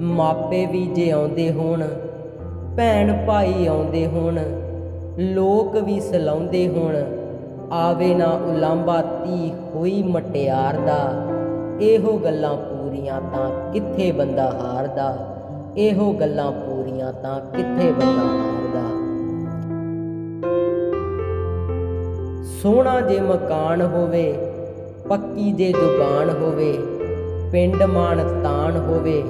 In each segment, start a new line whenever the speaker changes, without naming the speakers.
ਮਾਪੇ ਵੀ ਜੇ ਆਉਂਦੇ ਹੋਣ, ਭੈਣ ਭਾਈ ਆਉਂਦੇ ਹੋਣ, ਲੋਕ ਵੀ ਸਲਾਉਂਦੇ ਹੋਣ, ਆਵੇ ਨਾ ਉਲਾਂਬਾ ਤੀ ਹੋਈ ਮਟਿਆਰ ਦਾ। ਇਹੋ ਗੱਲਾਂ ਪੂਰੀਆਂ ਤਾਂ ਕਿੱਥੇ ਬੰਦਾ ਹਾਰਦਾ? ਇਹੋ ਗੱਲਾਂ ਪੂਰੀਆਂ ਤਾਂ ਕਿੱਥੇ ਬੰਦਾ ਹਾਰਦਾ? ਸੋਹਣਾ ਜੇ ਮਕਾਨ ਹੋਵੇ, ਪੱਕੀ ਜੇ ਜ਼ੁਬਾਨ ਹੋਵੇ, ਪਿੰਡ ਮਾਨ ਤਾਨ ਹੋਵੇ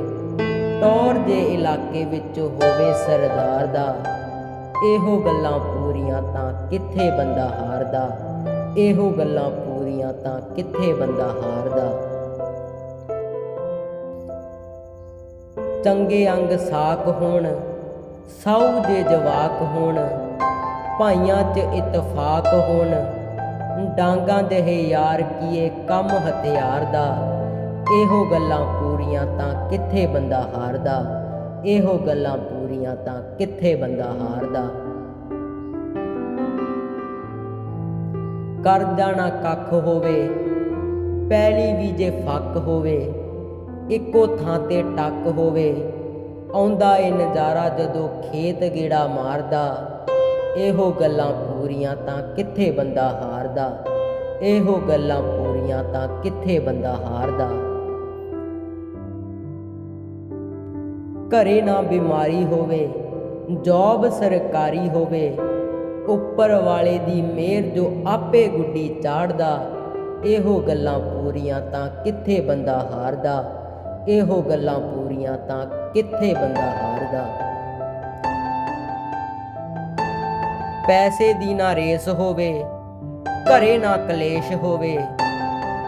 ਟੌਰ ਦੇ ਇਲਾਕੇ ਵਿੱਚ ਹੋਵੇ ਸਰਦਾਰ ਦਾ, ਇਹੋ ਗੱਲਾਂ ਪੂਰੀਆਂ ਤਾਂ ਕਿੱਥੇ ਬੰਦਾ ਹਾਰਦਾ? ਇਹੋ ਗੱਲਾਂ ਪੂਰੀਆਂ ਤਾਂ ਕਿੱਥੇ ਬੰਦਾ ਹਾਰਦਾ? ਚੰਗੇ ਅੰਗ ਸਾਕ ਹੋਣ, ਸੌ ਜੇ ਜਵਾਕ ਹੋਣ, ਭਾਈਆਂ 'ਚ ਇਤਫਾਕ ਹੋਣ, ਡਾਂਗਾਂ ਦੇ ਯਾਰ ਕੀਏ ਕੰਮ ਹਥਿਆਰ ਦਾ ਇਹੋ ਗੱਲਾਂ ਪੂਰੀਆਂ ਤਾਂ ਕਿੱਥੇ ਬੰਦਾ ਹਾਰਦਾ? ਇਹੋ ਗੱਲਾਂ ਪੂਰੀਆਂ ਤਾਂ ਕਿੱਥੇ ਬੰਦਾ ਹਾਰਦਾ? ਕਰ ਜਾਣਾ ਕੱਖ ਹੋਵੇ, ਪੈਲੀ ਵੀ ਜੇ ਫੱਕ ਹੋਵੇ, ਇੱਕੋ ਥਾਂ ਤੇ ਟੱਕ ਹੋਵੇ, ਆਉਂਦਾ ਏ ਨਜ਼ਾਰਾ ਜਦੋਂ ਖੇਤ ਗੇੜਾ ਮਾਰਦਾ, ਇਹੋ ਗੱਲਾਂ ਪੂਰੀਆਂ ਤਾਂ ਕਿੱਥੇ ਬੰਦਾ ਹਾਰਦਾ? ਇਹੋ ਗੱਲਾਂ ਪੂਰੀਆਂ ਤਾਂ ਕਿੱਥੇ ਬੰਦਾ ਹਾਰਦਾ? ਘਰੇ ਨਾ ਬਿਮਾਰੀ ਹੋਵੇ, ਜੌਬ ਸਰਕਾਰੀ ਹੋਵੇ, ਉੱਪਰ ਵਾਲੇ ਦੀ ਮਿਹਰ ਜੋ ਆਪੇ ਗੁੱਡੀ ਚਾੜਦਾ, ਇਹੋ ਗੱਲਾਂ ਪੂਰੀਆਂ ਤਾਂ ਕਿੱਥੇ ਬੰਦਾ ਹਾਰਦਾ, ਇਹੋ ਗੱਲਾਂ ਪੂਰੀਆਂ ਤਾਂ ਕਿੱਥੇ ਬੰਦਾ ਹਾਰਦਾ। ਪੈਸੇ ਦੀ ਨਾ ਰੇਸ ਹੋਵੇ, ਘਰੇ ਨਾ ਕਲੇਸ਼ ਹੋਵੇ,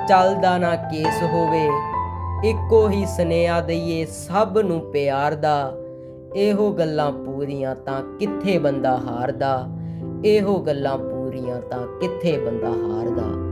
ਚੱਲਦਾ ਨਾ ਕੇਸ ਹੋਵੇ ਇੱਕੋ ਹੀ ਸੁਨੇਹਾ ਦਈਏ ਸਭ ਨੂੰ ਪਿਆਰ ਦਾ। ਇਹੋ ਗੱਲਾਂ ਪੂਰੀਆਂ ਤਾਂ ਕਿੱਥੇ ਬੰਦਾ ਹਾਰਦਾ? ਇਹੋ ਗੱਲਾਂ ਪੂਰੀਆਂ ਤਾਂ ਕਿੱਥੇ ਬੰਦਾ ਹਾਰਦਾ?